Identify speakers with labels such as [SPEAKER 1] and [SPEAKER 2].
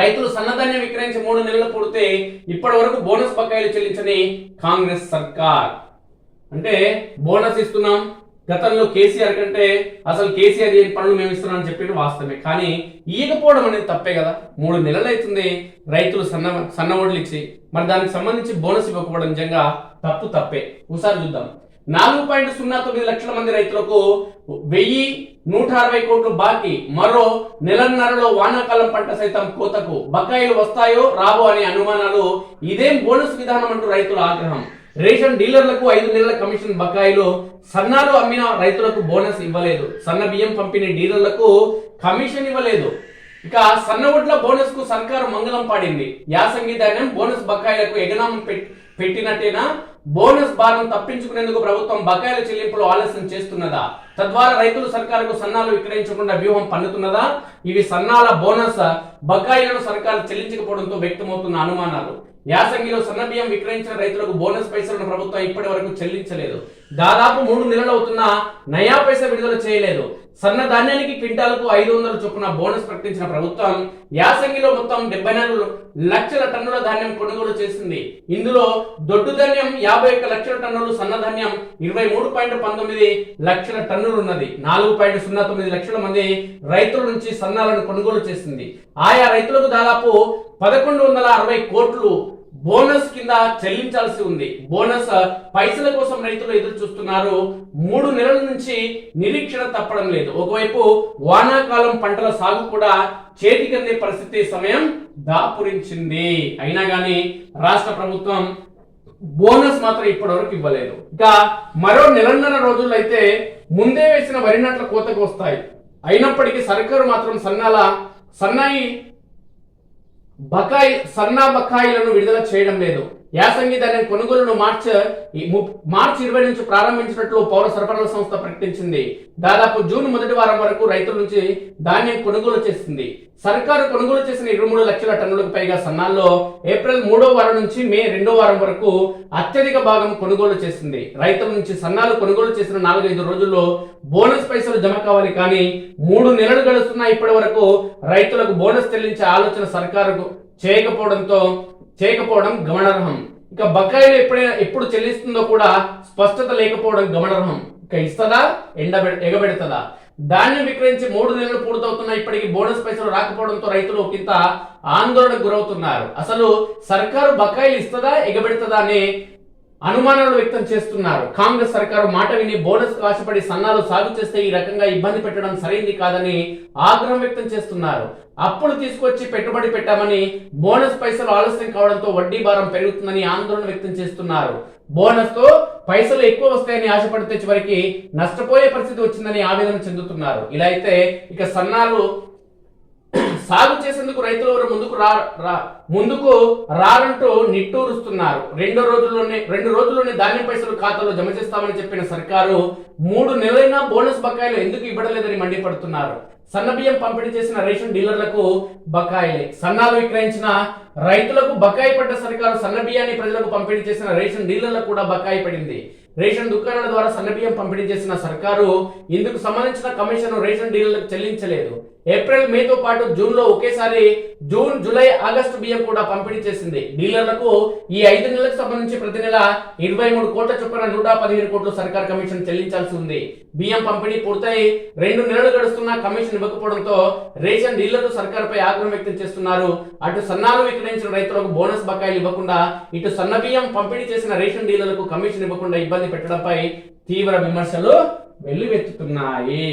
[SPEAKER 1] రైతులు సన్నధాన్యం విక్రయించి మూడు నెలలు పూడితే ఇప్పటి వరకు బోనస్ బకాయిలు చెల్లించని కాంగ్రెస్ సర్కార్. అంటే బోనస్ ఇస్తున్నాం గతంలో కేసీఆర్ కంటే అసలు కేసీఆర్ ఏ పనులు మేము ఇస్తున్నాం అని చెప్పి వాస్తవమే. కానీ ఇయ్యకపోవడం అనేది తప్పే కదా. మూడు నెలలు అవుతుంది రైతులు సన్న సన్న ఓట్లు ఇచ్చి మరి దానికి సంబంధించి బోనస్ ఇవ్వకపోవడం నిజంగా తప్పు తప్పే. ఒకసారి చూద్దాం. నాలుగు పాయింట్ సున్నా తొమ్మిది లక్షల మంది రైతులకు వెయ్యి నూట అరవై కోట్లు బాకీ. మరో నెలన్నరలో వానాకాలం పంట సైతం కోతకు బకాయిలు వస్తాయో రావో అనే అనుమానాలు ఇదేం బోనస్ విధానం అంటూ రైతుల ఆగ్రహం. రేషన్ డీలర్లకు ఐదు నెలల కమిషన్ బకాయిలు సన్నాలు అమ్మిన రైతులకు బోనస్ ఇవ్వలేదు. సన్న బియ్యం పంపిణీ డీలర్లకు కమిషన్ ఇవ్వలేదు. ఇక సన్న బోనస్కు సర్కారు మంగళం పాడింది. యాసంగి ధాన్యం బోనస్ బకాయిలకు ఎగనామం పెట్టినట్టేనా? బోనస్ భారం తప్పించుకునేందుకు ప్రభుత్వం బకాయిల చెల్లింపులు ఆలస్యం చేస్తున్నదా? తద్వారా రైతులు సర్కారుకు సన్నాలు విక్రయించకుండా వ్యూహం పన్నుతున్నదా? ఇవి సన్నాల బోనస్ బకాయిలను సర్కారు చెల్లించకపోవడంతో వ్యక్తమవుతున్న అనుమానాలు. యాసంగిలో సన్న బియ్యం విక్రయించిన రైతులకు బోనస్ పైసలను ప్రభుత్వం ఇప్పటి వరకు చెల్లించలేదు. దాదాపు మూడు నెలలు అవుతున్నా నయా పైసా విడుదల చేయలేదు. సన్న ధాన్యానికి క్వింటాలకు ఐదు వందల చొప్పున బోనస్ ప్రకటించిన ప్రభుత్వం యాసంగిలో మొత్తం డెబ్బై నాలుగు లక్షల టన్నుల ధాన్యం కొనుగోలు చేసింది. ఇందులో దొడ్డు ధాన్యం యాభై ఒక్క లక్షల టన్నులు సన్న ధాన్యం ఇరవై మూడు పాయింట్ పంతొమ్మిది లక్షల టన్నులు ఉన్నది నాలుగు పాయింట్ సున్నా తొమ్మిది లక్షల మంది రైతుల నుంచి సన్నాలను కొనుగోలు చేసింది. ఆయా రైతులకు దాదాపు పదకొండు వందల అరవై కోట్లు బోనస్ కింద చెల్లించాల్సి ఉంది. బోనస్ పైసల కోసం రైతులు ఎదురు చూస్తున్నారు. మూడు నెలల నుంచి నిరీక్షణ తప్పడం లేదు. ఒకవైపు వానాకాలం పంటల సాగు కూడా చేతికందే పరిస్థితి సమయం దాపురించింది. అయినా గాని రాష్ట్ర ప్రభుత్వం బోనస్ మాత్రం ఇప్పటివరకు ఇవ్వలేదు. ఇక మరో నెలన్నర రోజుల్లో అయితే ముందే వేసిన వరి నాట్ల కోతకు వస్తాయి. అయినప్పటికీ సర్కారు మాత్రం సన్నాల సన్నాయి బకాయి సన్నా బకాయిలను విడుదల చేయడం లేదు. యాసంగి దాని కొనుగోలును మార్చ్ మార్చి ఇరవై నుంచి ప్రారంభించినట్లు పౌర సరఫరాల సంస్థ ప్రకటించింది. దాదాపు జూన్ మొదటి వారం వరకు రైతుల నుంచి ధాన్యం కొనుగోలు చేసింది. సర్కారు కొనుగోలు చేసిన ఇరవై మూడు లక్షల టన్నులకు పైగా సన్నాల్లో ఏప్రిల్ మూడో వారం నుంచి మే రెండో వారం వరకు అత్యధిక భాగం కొనుగోలు చేసింది. రైతుల నుంచి సన్నాలు కొనుగోలు చేసిన నాలుగైదు రోజుల్లో బోనస్ పైసలు జమ కావాలి కానీ మూడు నెలలు గడుస్తున్నా ఇప్పటి వరకు రైతులకు బోనస్ చెల్లించే ఆలోచన సర్కారుకు చేయకపోవడంతో చేయకపోవడం గమనార్హం. ఇక బకాయిలు ఎప్పుడైనా ఎప్పుడు చెల్లిస్తుందో కూడా స్పష్టత లేకపోవడం గమనార్హం. ఇక ఇస్తుందా? ఎండ ఎగబెడుతుందా? ధాన్యం విక్రయించి మూడు నెలలు పూర్తవుతున్న ఇప్పటికీ బోనస్ పైసలు రాకపోవడంతో రైతులు ఒకంత ఆందోళనకు గురవుతున్నారు. అసలు సర్కారు బకాయిలు ఇస్తుందా ఎగబెడుతుందా అనే అనుమానాలు వ్యక్తం చేస్తున్నారు. కాంగ్రెస్ సర్కారు మాట విని బోనస్కు ఆశపడి సన్నాలు సాగు చేస్తే ఈ రకంగా ఇబ్బంది పెట్టడం సరైంది కాదని ఆగ్రహం వ్యక్తం చేస్తున్నారు. అప్పులు తీసుకొచ్చి పెట్టుబడి పెట్టామని బోనస్ పైసలు ఆలస్యం కావడంతో వడ్డీ భారం పెరుగుతుందని ఆందోళన వ్యక్తం చేస్తున్నారు. బోనస్తో పైసలు ఎక్కువ వస్తాయని ఆశపడితే చివరికి నష్టపోయే పరిస్థితి వచ్చిందని ఆవేదన చెందుతున్నారు. ఇలా అయితే ఇక సన్నాలు సాగు చేసేందుకు రైతులు ఎవరు ముందుకు రా రా- ముందుకు రారంటూ నిట్టూరుస్తున్నారు. రెండో రోజుల్లోనే రెండు రోజుల్లోనే ధాన్యం పైసలు ఖాతాలో జమ చేస్తామని చెప్పిన సర్కారు మూడు నెలలైనా బోనస్ బకాయిలు ఎందుకు ఇవ్వడలేదని మండిపడుతున్నారు. సన్న బియ్యం పంపిణీ చేసిన రేషన్ డీలర్లకు బకాయిలే. సన్నాలు విక్రయించిన రైతులకు బకాయి పడ్డ సర్కారు సన్న బియ్యాన్ని ప్రజలకు పంపిణీ చేసిన రేషన్ డీలర్లకు కూడా బకాయి పడింది. రేషన్ దుకాణాల ద్వారా సన్న బియ్యం పంపిణీ చేసిన సర్కారు ఇందుకు సంబంధించిన కమిషన్ రేషన్ డీలర్లకు చెల్లించలేదు. ఏప్రిల్ మేతో పాటు జూన్లో ఒకేసారి జూన్ జూలై ఆగస్టు బియ్యం కూడా పంపిణీ చేసింది. డీలర్లకు ఈ ఐదు నెలలకు సంబంధించి ప్రతి నెల ఇరవై మూడు కోట్ల చొప్పున నూట పదిహేను కోట్లు సర్కార్ కమిషన్ చెల్లించాల్సి ఉంది. బియ్యం పంపిణీ పూర్తయి రెండు నెలలు గడుస్తున్నా కమిషన్ ఇవ్వకపోవడంతో రేషన్ డీలర్లు సర్కారుపై ఆగ్రహం వ్యక్తం చేస్తున్నారు. అటు సన్నాలు విక్రయించిన రైతులకు బోనస్ బకాయిలు ఇవ్వకుండా ఇటు సన్న బియ్యం పంపిణీ చేసిన రేషన్ డీలర్లకు కమిషన్ ఇవ్వకుండా ఇబ్బంది పెట్టడంపై తీవ్ర విమర్శలు వెల్లువెత్తుతున్నాయి.